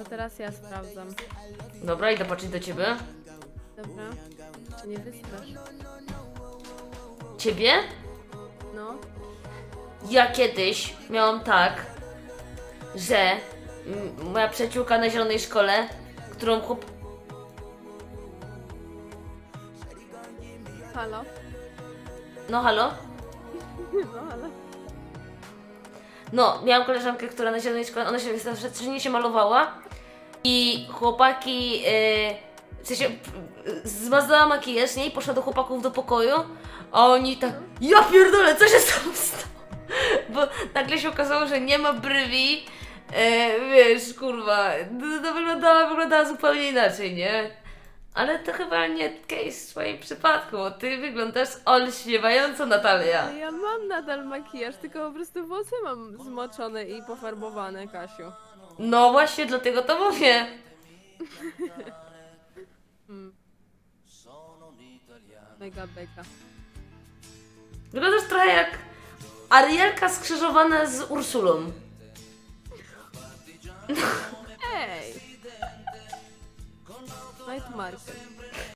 To teraz ja sprawdzam. Dobra, idę patrzeć do ciebie. Dobra. Nie wystrasz? Ciebie? No. Ja kiedyś miałam tak, że moja przyjaciółka na zielonej szkole, którą chłop... Halo? No halo? No ale... No, miałam koleżankę, która na zielonej szkole, ona się codziennie się malowała i chłopaki, yy, w sensie yy, zmazała makijaż, nie? I poszła do chłopaków do pokoju, a oni tak, ja pierdolę, co się stało? stało?" Bo nagle się okazało, że nie ma brwi, yy, wiesz, kurwa, to, to wyglądała, wyglądała zupełnie inaczej, nie? Ale to chyba nie case w swoim przypadku, bo ty wyglądasz olśniewająco, Natalia. Ja mam nadal makijaż, tylko po prostu włosy mam zmoczone i pofarbowane, Kasiu. No właśnie, dlatego to mówię. Mega beka. Wyglądasz trochę jak Arielka skrzyżowana z Ursulą. Light Marker.